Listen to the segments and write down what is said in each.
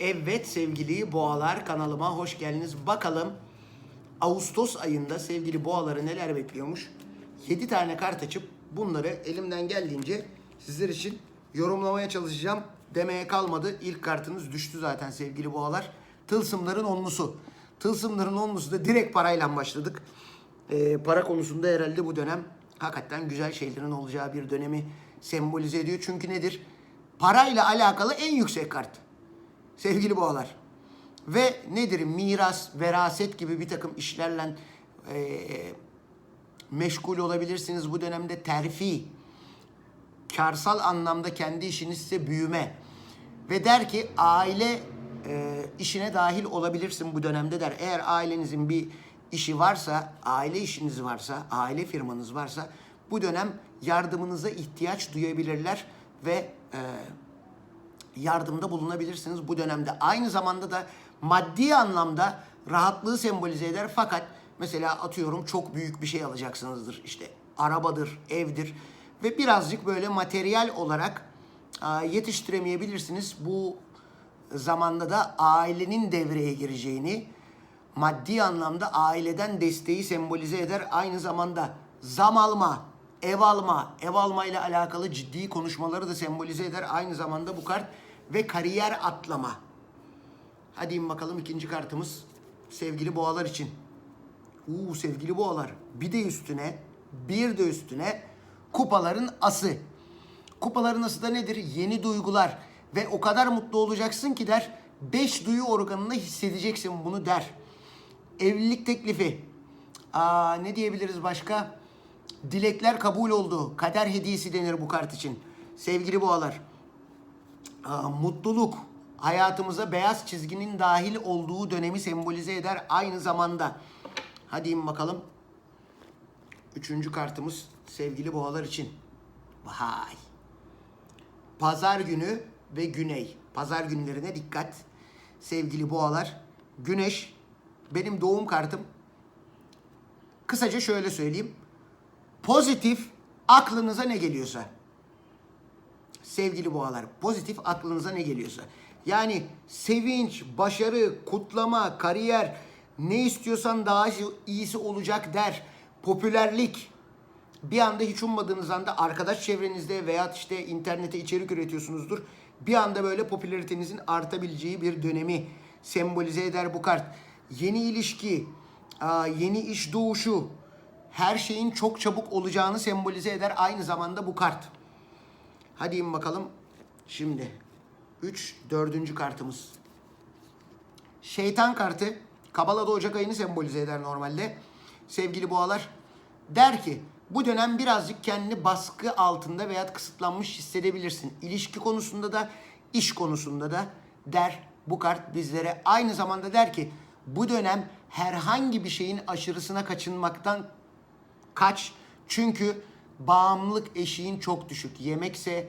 Evet sevgili boğalar kanalıma hoş geldiniz. Bakalım Ağustos ayında sevgili boğaları neler bekliyormuş. 7 tane kart açıp bunları elimden geldiğince sizler için yorumlamaya çalışacağım. Demeye kalmadı. İlk kartınız düştü zaten sevgili boğalar. Tılsımların onlusu. Tılsımların onlusu da direkt parayla başladık. Ee, para konusunda herhalde bu dönem hakikaten güzel şeylerin olacağı bir dönemi sembolize ediyor. Çünkü nedir? Parayla alakalı en yüksek kart sevgili boğalar. Ve nedir? Miras, veraset gibi bir takım işlerle eee, meşgul olabilirsiniz. Bu dönemde terfi, karsal anlamda kendi işiniz ise büyüme. Ve der ki aile e, işine dahil olabilirsin bu dönemde der. Eğer ailenizin bir işi varsa, aile işiniz varsa, aile firmanız varsa bu dönem yardımınıza ihtiyaç duyabilirler ve e, yardımda bulunabilirsiniz bu dönemde. Aynı zamanda da maddi anlamda rahatlığı sembolize eder fakat mesela atıyorum çok büyük bir şey alacaksınızdır. İşte arabadır, evdir ve birazcık böyle materyal olarak yetiştiremeyebilirsiniz. Bu zamanda da ailenin devreye gireceğini, maddi anlamda aileden desteği sembolize eder. Aynı zamanda zam alma, ev alma, ev alma ile alakalı ciddi konuşmaları da sembolize eder. Aynı zamanda bu kart ve kariyer atlama. Hadi in bakalım ikinci kartımız sevgili boğalar için. Uuu sevgili boğalar. Bir de üstüne, bir de üstüne kupaların ası. Kupaların ası da nedir? Yeni duygular. Ve o kadar mutlu olacaksın ki der, beş duyu organında hissedeceksin bunu der. Evlilik teklifi. Aa, ne diyebiliriz başka? Dilekler kabul oldu. Kader hediyesi denir bu kart için. Sevgili boğalar. Mutluluk hayatımıza beyaz çizginin dahil olduğu dönemi sembolize eder aynı zamanda. Hadi in bakalım. Üçüncü kartımız sevgili boğalar için. Vay. Pazar günü ve güney. Pazar günlerine dikkat. Sevgili boğalar. Güneş benim doğum kartım. Kısaca şöyle söyleyeyim. Pozitif aklınıza ne geliyorsa sevgili boğalar pozitif aklınıza ne geliyorsa. Yani sevinç, başarı, kutlama, kariyer ne istiyorsan daha iyisi olacak der. Popülerlik bir anda hiç ummadığınız anda arkadaş çevrenizde veya işte internete içerik üretiyorsunuzdur. Bir anda böyle popülaritenizin artabileceği bir dönemi sembolize eder bu kart. Yeni ilişki, yeni iş doğuşu, her şeyin çok çabuk olacağını sembolize eder aynı zamanda bu kart. Hadi in bakalım. Şimdi 3 dördüncü kartımız. Şeytan kartı Kabala'da Ocak ayını sembolize eder normalde. Sevgili boğalar der ki bu dönem birazcık kendini baskı altında veya kısıtlanmış hissedebilirsin. İlişki konusunda da iş konusunda da der bu kart bizlere. Aynı zamanda der ki bu dönem herhangi bir şeyin aşırısına kaçınmaktan kaç. Çünkü bağımlılık eşiğin çok düşük. Yemekse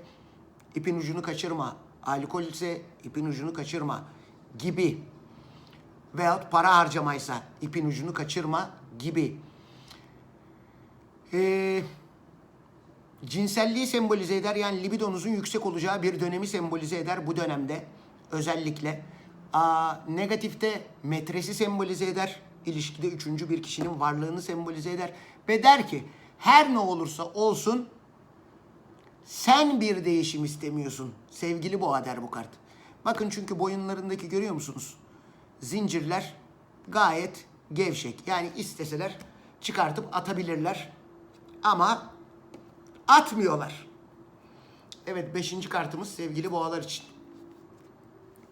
ipin ucunu kaçırma. Alkol ise ipin ucunu kaçırma gibi. Veyahut para harcamaysa ipin ucunu kaçırma gibi. Ee, cinselliği sembolize eder. Yani libidonuzun yüksek olacağı bir dönemi sembolize eder bu dönemde özellikle. Aa, negatifte metresi sembolize eder. İlişkide üçüncü bir kişinin varlığını sembolize eder. Ve der ki her ne olursa olsun sen bir değişim istemiyorsun. Sevgili boğa der bu kart. Bakın çünkü boyunlarındaki görüyor musunuz? Zincirler gayet gevşek. Yani isteseler çıkartıp atabilirler. Ama atmıyorlar. Evet beşinci kartımız sevgili boğalar için.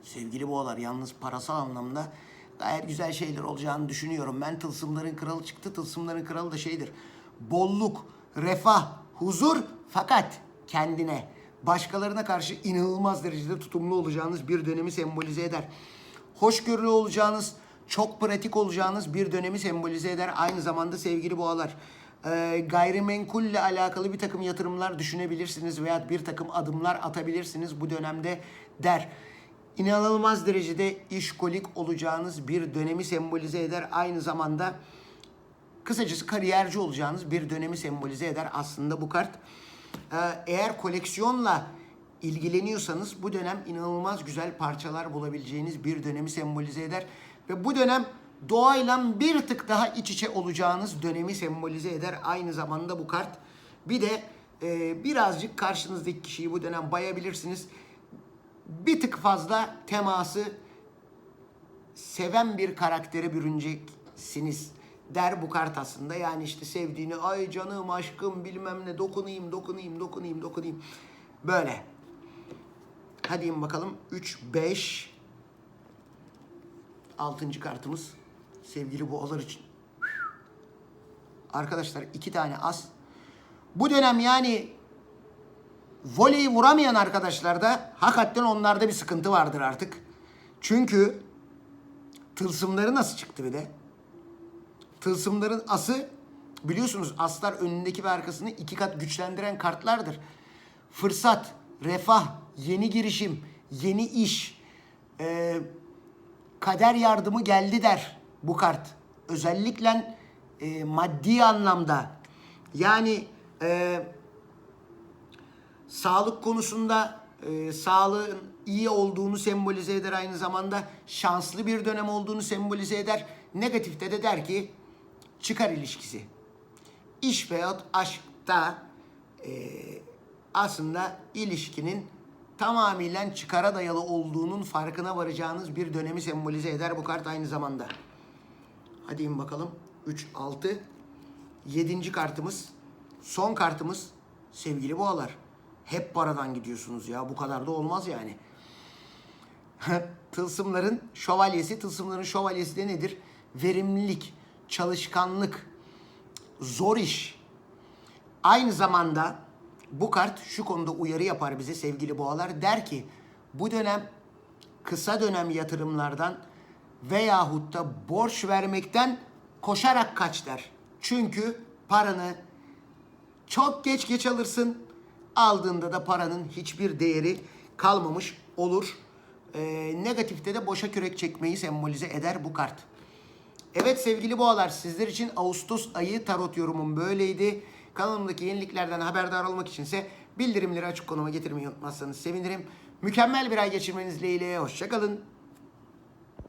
Sevgili boğalar yalnız parasal anlamda gayet güzel şeyler olacağını düşünüyorum. Ben tılsımların kralı çıktı. Tılsımların kralı da şeydir. Bolluk, refah, huzur fakat kendine, başkalarına karşı inanılmaz derecede tutumlu olacağınız bir dönemi sembolize eder. Hoşgörülü olacağınız, çok pratik olacağınız bir dönemi sembolize eder. Aynı zamanda sevgili boğalar, gayrimenkulle alakalı bir takım yatırımlar düşünebilirsiniz veya bir takım adımlar atabilirsiniz bu dönemde der. İnanılmaz derecede işkolik olacağınız bir dönemi sembolize eder. Aynı zamanda kısacası kariyerci olacağınız bir dönemi sembolize eder aslında bu kart. Ee, eğer koleksiyonla ilgileniyorsanız bu dönem inanılmaz güzel parçalar bulabileceğiniz bir dönemi sembolize eder. Ve bu dönem doğayla bir tık daha iç içe olacağınız dönemi sembolize eder. Aynı zamanda bu kart. Bir de e, birazcık karşınızdaki kişiyi bu dönem bayabilirsiniz. Bir tık fazla teması seven bir karaktere bürüneceksiniz der bu kart aslında. Yani işte sevdiğini ay canım aşkım bilmem ne dokunayım dokunayım dokunayım dokunayım. Böyle. Hadi in bakalım. 3, 5. Altıncı kartımız. Sevgili boğalar için. Arkadaşlar iki tane as. Bu dönem yani voleyi vuramayan arkadaşlarda hakikaten onlarda bir sıkıntı vardır artık. Çünkü tılsımları nasıl çıktı bir de? Tılsımların ası biliyorsunuz aslar önündeki ve arkasını iki kat güçlendiren kartlardır. Fırsat, refah, yeni girişim, yeni iş, e, kader yardımı geldi der bu kart. Özellikle e, maddi anlamda. Yani e, sağlık konusunda e, sağlığın iyi olduğunu sembolize eder aynı zamanda şanslı bir dönem olduğunu sembolize eder. Negatifte de der ki çıkar ilişkisi. İş veyahut aşkta e, aslında ilişkinin tamamıyla çıkara dayalı olduğunun farkına varacağınız bir dönemi sembolize eder bu kart aynı zamanda. Hadi in bakalım. 3, 6. Yedinci kartımız. Son kartımız. Sevgili boğalar. Hep paradan gidiyorsunuz ya. Bu kadar da olmaz yani. tılsımların şövalyesi. Tılsımların şövalyesi de nedir? Verimlilik, çalışkanlık, zor iş. Aynı zamanda bu kart şu konuda uyarı yapar bize sevgili boğalar. Der ki bu dönem kısa dönem yatırımlardan veyahut da borç vermekten koşarak kaç der. Çünkü paranı çok geç geç alırsın. Aldığında da paranın hiçbir değeri kalmamış olur. Ee, negatifte de boşa kürek çekmeyi sembolize eder bu kart. Evet sevgili boğalar sizler için Ağustos ayı tarot yorumum böyleydi. Kanalımdaki yeniliklerden haberdar olmak içinse bildirimleri açık konuma getirmeyi unutmazsanız sevinirim. Mükemmel bir ay geçirmeniz dileğiyle. Hoşçakalın.